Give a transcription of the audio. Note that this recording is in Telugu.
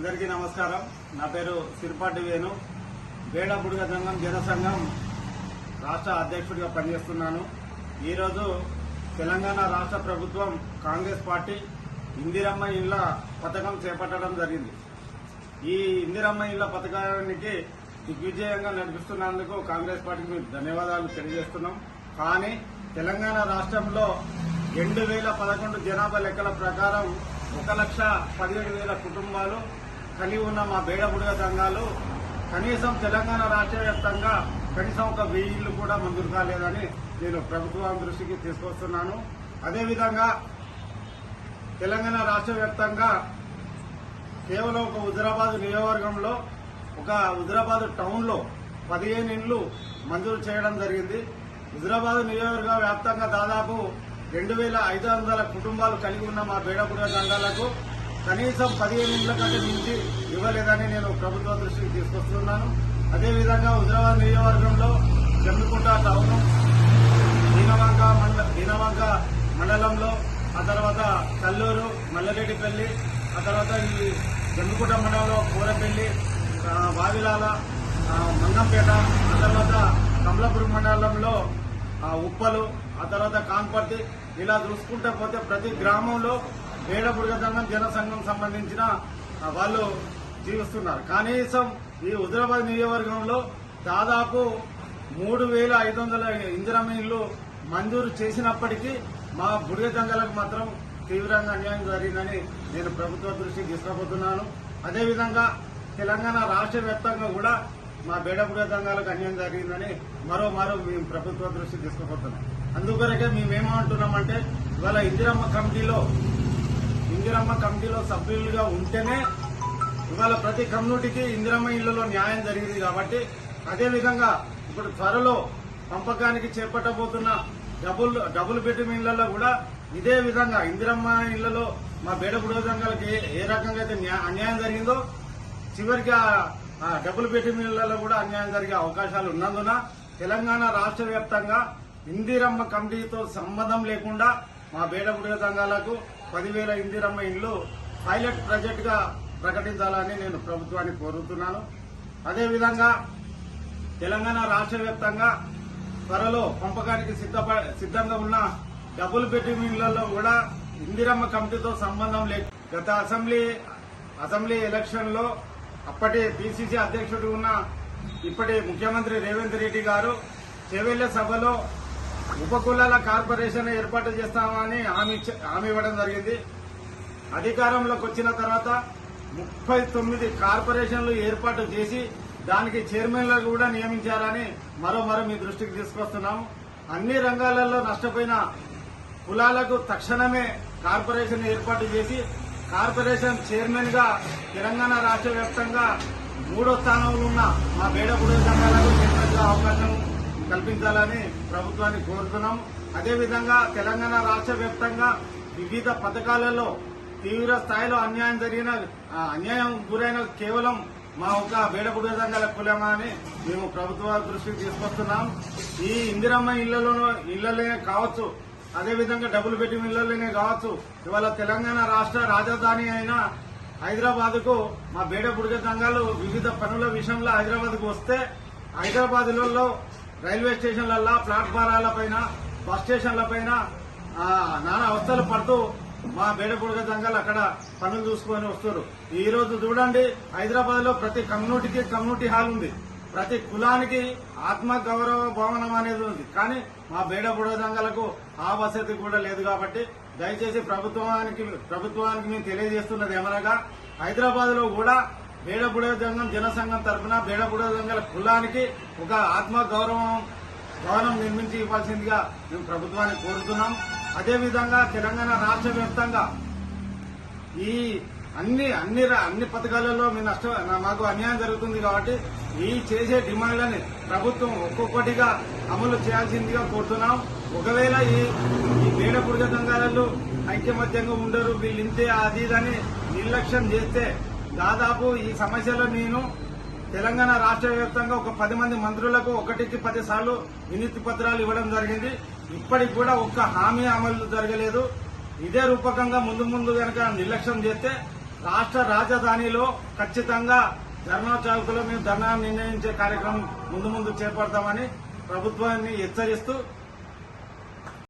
అందరికీ నమస్కారం. నా పేరు సిరిపాటి వేణు బేడ బుడుగ సంఘం జనసంఘం రాష్ట్ర అధ్యక్షుడిగా పనిచేస్తున్నాను. ఈరోజు తెలంగాణ రాష్ట్ర ప్రభుత్వం కాంగ్రెస్ పార్టీ ఇందిరమ్మ ఇళ్ళ పథకం చేపట్టడం జరిగింది. ఈ ఇందిరమ్మ ఇళ్ళ పథకానికి దిగ్విజయంగా నడిపిస్తున్నందుకు కాంగ్రెస్ పార్టీకి మేము ధన్యవాదాలు తెలియజేస్తున్నాం. కానీ తెలంగాణ రాష్ట్రంలో రెండు వేల పదకొండు జనాభా లెక్కల ప్రకారం ఒక లక్ష పదిహేడు వేల కుటుంబాలు కలిగి ఉన్న మా బేడబుడిగ సంఘాలు కనీసం తెలంగాణ రాష్ట్ర వ్యాప్తంగా కనీసం ఒక వెయ్యిల్లు కూడా మంజూరు కాలేదని నేను ప్రభుత్వం దృష్టికి తీసుకొస్తున్నాను. అదేవిధంగా తెలంగాణ రాష్ట్ర వ్యాప్తంగా కేవలం ఒక హుజరాబాద్ నియోజకవర్గంలో ఒక హుజరాబాద్ టౌన్లో పదిహేను ఇండ్లు మంజూరు చేయడం జరిగింది. హుజరాబాద్ నియోజకవర్గ వ్యాప్తంగా దాదాపు రెండు వేల ఐదు వందల కుటుంబాలు కలిగి ఉన్న మా బేడపుడ దండాలకు కనీసం పదిహేను ఇండ్ల కంటే మించి ఇవ్వలేదని నేను ప్రభుత్వ దృష్టికి తీసుకొస్తున్నాను. అదేవిధంగా హుజరాబాద్ నియోజకవర్గంలో జమ్మికుంట టౌన్ దీనవంక మండల దీనవంక మండలంలో ఆ తర్వాత కల్లూరు మల్లరెడ్డిపల్లి ఆ తర్వాత ఈ జమ్మికుంట మండలంలో కూరపల్లి బావిలాల వావిలాల మంగంపేట ఆ తర్వాత కమలాపురం మండలంలో ఉప్పలు ఆ తర్వాత కాన్పర్తి ఇలా చూసుకుంటూ పోతే ప్రతి గ్రామంలో ఏడబుడుగదండం జనసంఘం సంబంధించిన వాళ్ళు జీవిస్తున్నారు. కనీసం ఈ హుజరాబాద్ నియోజకవర్గంలో దాదాపు మూడు వేల ఐదు వందల ఇందిరమ్మ మంజూరు చేసినప్పటికీ మా బుడిగ దంగలకు మాత్రం తీవ్రంగా అన్యాయం జరిగిందని నేను ప్రభుత్వ దృష్టికి తీసుకుపోతున్నాను. అదేవిధంగా తెలంగాణ రాష్ట్ర వ్యాప్తంగా కూడా మా బేడబుడిగ దంగాలకు అన్యాయం జరిగిందని మరో మరో మేము ప్రభుత్వ దృష్టికి తీసుకుపోతున్నాం. అందుకొరకే మేమేమంటున్నామంటే ఇవాళ ఇందిరమ్మ కమిటీలో ఇందిరమ్మ కమిటీలో సభ్యులుగా ఉంటేనే ఇవాళ ప్రతి కమ్యూనిటీకి ఇందిరమ్మ ఇళ్ళలో న్యాయం జరిగింది కాబట్టి అదేవిధంగా ఇప్పుడు త్వరలో పంపకానికి చేపట్టబోతున్న డబుల్ డబుల్ బెడ్రూమ్ ఇళ్ళలో కూడా ఇదే విధంగా ఇందిరమ్మ ఇళ్ళలో మా బేడ సంఘాలకు ఏ ఏ రకంగా అయితే అన్యాయం జరిగిందో చివరికి ఆ- డబుల్ బెడ్రూమ్ ఇళ్ళలో కూడా అన్యాయం జరిగే అవకాశాలు ఉన్నందున తెలంగాణ రాష్ట్ర వ్యాప్తంగా ఇందిరమ్మ కమిటీతో సంబంధం లేకుండా మా బేడబుడిగ సంఘాలకు పదివేల ఇందిరమ్మ ఇండ్లు పైలట్ ప్రాజెక్ట్గా ప్రకటించాలని నేను ప్రభుత్వాన్ని కోరుతున్నాను. అదేవిధంగా తెలంగాణ రాష్ట్ర వ్యాప్తంగా త్వరలో పంపకానికి సిద్ధప సిద్ధంగా ఉన్న డబుల్ బెడ్రూమ్ ఇళ్ళలో కూడా ఇందిరమ్మ కమిటీతో సంబంధం లేదు గత అసెంబ్లీ అసెంబ్లీ ఎలక్షన్లో అప్పటి బీసీసీ అధ్యక్షుడు ఉన్న ఇప్పటి ముఖ్యమంత్రి రేవంత్ రెడ్డి గారు చెవెళ్ళ సభలో ఉపకులాల కార్పొరేషన్ ఏర్పాటు చేస్తామని హామీ హామీ ఇవ్వడం జరిగింది. అధికారంలోకి వచ్చిన తర్వాత ముప్పై తొమ్మిది కార్పొరేషన్లు ఏర్పాటు చేసి దానికి చైర్మన్లు కూడా నియమించారని మరో మరో మీ దృష్టికి తీసుకొస్తున్నాము అన్ని రంగాలలో నష్టపోయిన కులాలకు తక్షణమే కార్పొరేషన్ ఏర్పాటు చేసి కార్పొరేషన్ చైర్మన్గా తెలంగాణ రాష్ట్ర వ్యాప్తంగా మూడో స్థానంలో ఉన్న మా బేడపుడు సంఘాలకు చైర్మన్ అవకాశం కల్పించాలని ప్రభుత్వాన్ని కోరుతున్నాం. అదేవిధంగా తెలంగాణ రాష్ట్ర వ్యాప్తంగా వివిధ పథకాలలో తీవ్ర స్థాయిలో అన్యాయం జరిగిన ఆ, అన్యాయం గురైన కేవలం మా ఒక బేడపుడు సంఘాల కులమా అని మేము ప్రభుత్వ దృష్టికి తీసుకొస్తున్నాం. ఈ ఇందిరమ్మ ఇళ్ళలోనూ ఇళ్ళలోనే కావచ్చు. అదేవిధంగా డబుల్ బెడ్రూమ్ ఇళ్ళలోనే కావచ్చు. ఇవాళ తెలంగాణ రాష్ట్ర రాజధాని అయిన హైదరాబాద్కు మా బేడ బుడిగ సంఘాలు వివిధ పనుల విషయంలో హైదరాబాద్కు వస్తే హైదరాబాద్లలో రైల్వే స్టేషన్లల్లో ప్లాట్ఫారాల పైన బస్ స్టేషన్ల పైన నానా అవస్థలు పడుతూ మా బేడ దంగలు సంఘాలు అక్కడ పనులు చూసుకొని వస్తారు ఈ రోజు చూడండి హైదరాబాద్లో ప్రతి కమ్యూనిటీకి కమ్యూనిటీ హాల్ ఉంది. ప్రతి కులానికి ఆత్మ గౌరవ భవనం అనేది ఉంది. కానీ మా బేడ దంగలకు సంఘాలకు ఆ వసతి కూడా లేదు కాబట్టి దయచేసి ప్రభుత్వానికి ప్రభుత్వానికి మేము తెలియజేస్తున్నది ఏమనగా హైదరాబాద్లో కూడా బేడబుడే జంగం జనసంఘం తరఫున బేడబుడే జంగల కులానికి ఒక ఆత్మ గౌరవం భవనం నిర్మించి ఇవ్వాల్సిందిగా మేము ప్రభుత్వాన్ని కోరుతున్నాం. అదేవిధంగా తెలంగాణ రాష్ట్ర వ్యాప్తంగా ఈ అన్ని అన్ని ర- అన్ని పథకాలలో మీ నష్టం మాకు అన్యాయం జరుగుతుంది కాబట్టి ఈ చేసే డిమాండ్లని ప్రభుత్వం ఒక్కొక్కటిగా అమలు చేయాల్సిందిగా కోరుతున్నాం. ఒకవేళ ఈ ఈ పేడ పురుగ సంఘాలలో ఐక్యమత్యంగా ఉండరు వీళ్ళింతే అది ఇదని నిర్లక్ష్యం చేస్తే దాదాపు ఈ సమస్యలో నేను తెలంగాణ రాష్ట్ర వ్యాప్తంగా ఒక పది మంది మంత్రులకు ఒకటికి పది సార్లు వినతి పత్రాలు ఇవ్వడం జరిగింది. ఇప్పటికి కూడా ఒక్క హామీ అమలు జరగలేదు. ఇదే రూపకంగా ముందు ముందు కనుక నిర్లక్ష్యం చేస్తే రాష్ట్ర రాజధానిలో ఖచ్చితంగా ధర్నా చౌకలో మేము ధర్నా నిర్ణయించే కార్యక్రమం ముందు ముందు చేపడతామని ప్రభుత్వాన్ని హెచ్చరిస్తూ